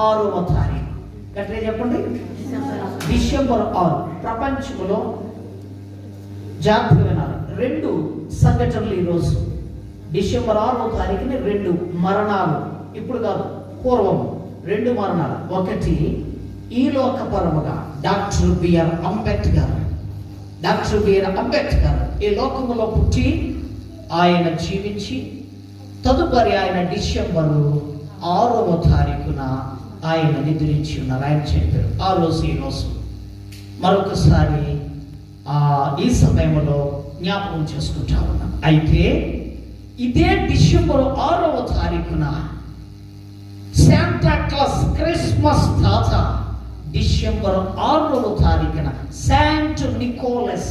ఆరవ తారీఖు అట్లే చెప్పండి. డిసెంబర్ ఆరు. ప్రపంచంలో జాగ్రత్తగా వినాలి. రెండు సంఘటనలు ఈరోజు. డిసెంబర్ ఆరో తారీఖుని రెండు మరణాలు. ఇప్పుడు కాదు పూర్వం. రెండు మరణాలు. ఒకటి ఈ లోకపరముగా doctor B R Ambedkar doctor B R Ambedkar ఈ లోకంలో పుట్టి ఆయన జీవించి తదుపరి ఆయన డిసెంబరు ఆరవ తారీఖున ఆయన నిద్రించి ఉన్నారు ఆయన చెప్పారు ఆ రోజు ఈ రోజు. మరొకసారి ఆ ఈ సమయంలో జ్ఞాపకం చేసుకుంటా ఉన్నాం. అయితే ఇదే డిసెంబర్ ఆరవ తారీఖున శాంటా క్లాస్ క్రిస్మస్ తాత డిసెంబర్ ఆరవ తారీఖున శాంట్ నికోలస్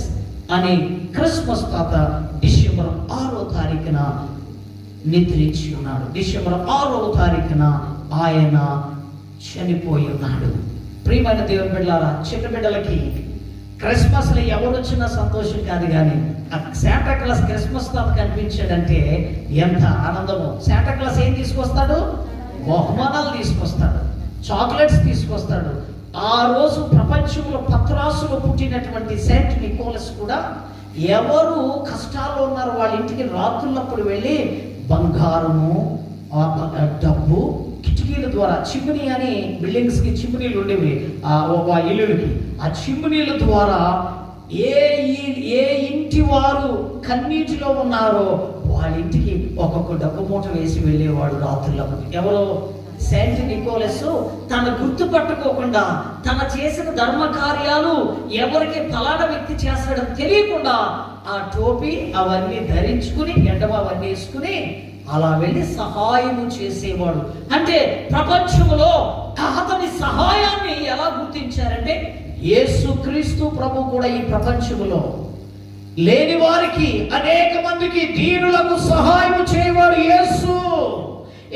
అనే క్రిస్మస్ తాత డిసెంబర్ ఆరో తారీఖున నిద్రించి ఉన్నాడు. డిసెంబర్ ఆరవ తారీఖున ఆయన చనిపోయి ఉన్నాడు ప్రియమైన దేవుని బిడ్డలారా చిన్న బిడ్డలకి క్రిస్మస్లో ఎవరు వచ్చినా సంతోషం కాదు కానీ శాంటా క్లాస్ క్రిస్మస్ తాత కనిపించాడంటే ఎంత ఆనందమో. శాంటా క్లాస్ ఏం తీసుకొస్తాడు? బహుమానాలు తీసుకొస్తాడు. చాక్లెట్స్ తీసుకొస్తాడు. ఆ రోజు ప్రపంచంలో పత్రాసులో పుట్టినటువంటి సెయింట్ నికోలస్ కూడా ఎవరు కష్టాల్లో ఉన్నారో వాళ్ళ ఇంటికి రాత్రులప్పుడు వెళ్ళి బంగారము డబ్బు కిటికీల ద్వారా చిమ్మిని అని బిల్డింగ్స్కి చిమ్నీలు ఉండేవి ఆ ఒక ఇల్లులకి. ఆ చిమ్నీల ద్వారా ఏ ఈ- ఏ ఇంటి వారు కన్నీటిలో ఉన్నారో వాళ్ళ ఇంటికి ఒక్కొక్క డబ్బు మూట వేసి వెళ్ళేవాడు రాత్రులకు ఎవరో సెయింట్ నికోలస్ తన గుర్తుపట్టుకోకుండా తన చేసిన ధర్మ కార్యాలు ఎవరికి ఫలానా వ్యక్తి చేస్తాడో తెలియకుండా ఆ టోపీ అవన్నీ ధరించుకుని ఎండమ అవన్నీ వేసుకుని అలా వెళ్ళి సహాయము చేసేవాడు. అంటే ప్రపంచంలో అతని సహాయాన్ని ఎలా గుర్తించారంటే యేసుక్రీస్తు ప్రభు కూడా ఈ ప్రపంచములో లేని వారికి అనేక మందికి దీనులకు సహాయం చేయవాడు యేసు.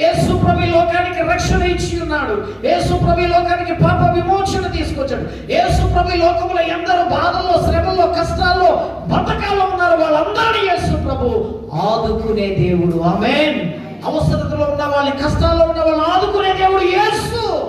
యేసు ప్రభు లోకానికి రక్షణ ఇచ్చి ఉన్నాడు. యేసు ప్రభు లోకానికి పాప విమోచన తీసుకొచ్చాడు. యేసు ప్రభు లోకంలో ఎందరో బాధల్లో శ్రమల్లో కష్టాల్లో బతకాల్లో ఉన్నారు యేసు ప్రభు ఆదుకునే దేవుడు. ఆమేన్. అవసరతలో ఉన్న వాళ్ళని కష్టాల్లో ఉన్న వాళ్ళని ఆదుకునే దేవుడు యేసు.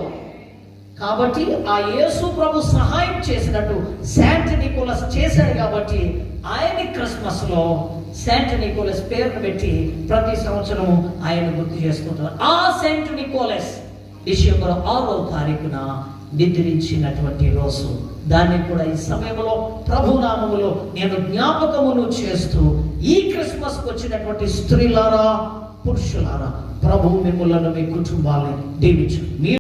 కాబట్టి ఆ యేసు ప్రభు సహాయం చేసినట్టు శాంట్ నికోలస్ చేశాడు కాబట్టి ఆయన క్రిస్మస్లో శాంట్ నికోలస్ పేరును పెట్టి ప్రతి సంవత్సరం ఆయన గుర్తు చేసుకుంటారు. ఆ సెయింట్ నికోలస్ డిసెంబర్ ఆరో తారీఖున నిద్రించినటువంటి రోజు. దాన్ని కూడా ఈ సమయంలో ప్రభునామములో నేను జ్ఞాపకమును చేస్తూ ఈ క్రిస్మస్ వచ్చినటువంటి స్త్రీలారా పురుషులారా ప్రభు మిమ్మలను మీ కుటుంబాన్ని దీవించు. మీరు